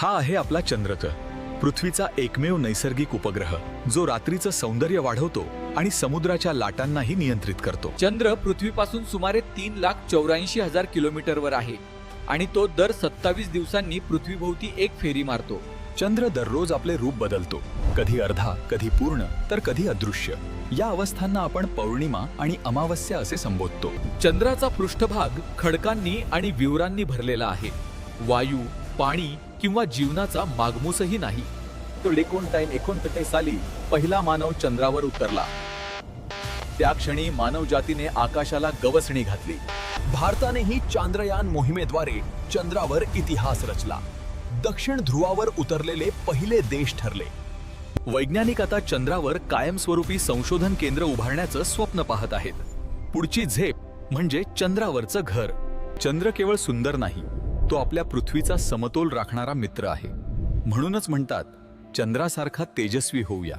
हा आहे आपला चंद्रक पृथ्वीचा एकमेव नैसर्गिक उपग्रह जो रात्रीचं सौंदर्य वाढवतो आणि समुद्राच्या लाटांनाही नियंत्रित करतो. चंद्र पृथ्वीपासून सुमारे तीन लाख चौऱ्याऐंशी हजार किलोमीटरवर आहे आणि तो दर सत्तावीस दिवसांनी पृथ्वीभोवती एक फेरी मारतो. चंद्र दररोज आपले रूप बदलतो. कधी अर्धा कधी पूर्ण तर कधी अदृश्य. या अवस्थांना आपण पौर्णिमा आणि अमावस्या असे संबोधतो. चंद्राचा पृष्ठभाग खडकांनी आणि विवरांनी भरलेला आहे. वायू पाणी किंवा जीवनाचा मागमूसही नाही. तो एकोणटाईन एकोणपन्नास साली पहिला मानव चंद्रावर उतरला. त्या क्षणी मानवजातीने आकाशाला गवसणी घातली. भारतानेही चांद्रयान मोहिमेद्वारे चंद्रावर इतिहास रचला. दक्षिण ध्रुवावर उतरलेले पहिले देश ठरले. वैज्ञानिक आता चंद्रावर कायमस्वरूपी संशोधन केंद्र उभारण्याचं स्वप्न पाहत आहेत. पुढची झेप म्हणजे चंद्रावरचं घर. चंद्र केवळ सुंदर नाही तो आपल्या पृथ्वीचा समतोल राखणारा मित्र आहे. म्हणूनच म्हणतात चंद्रासारखा तेजस्वी होऊया.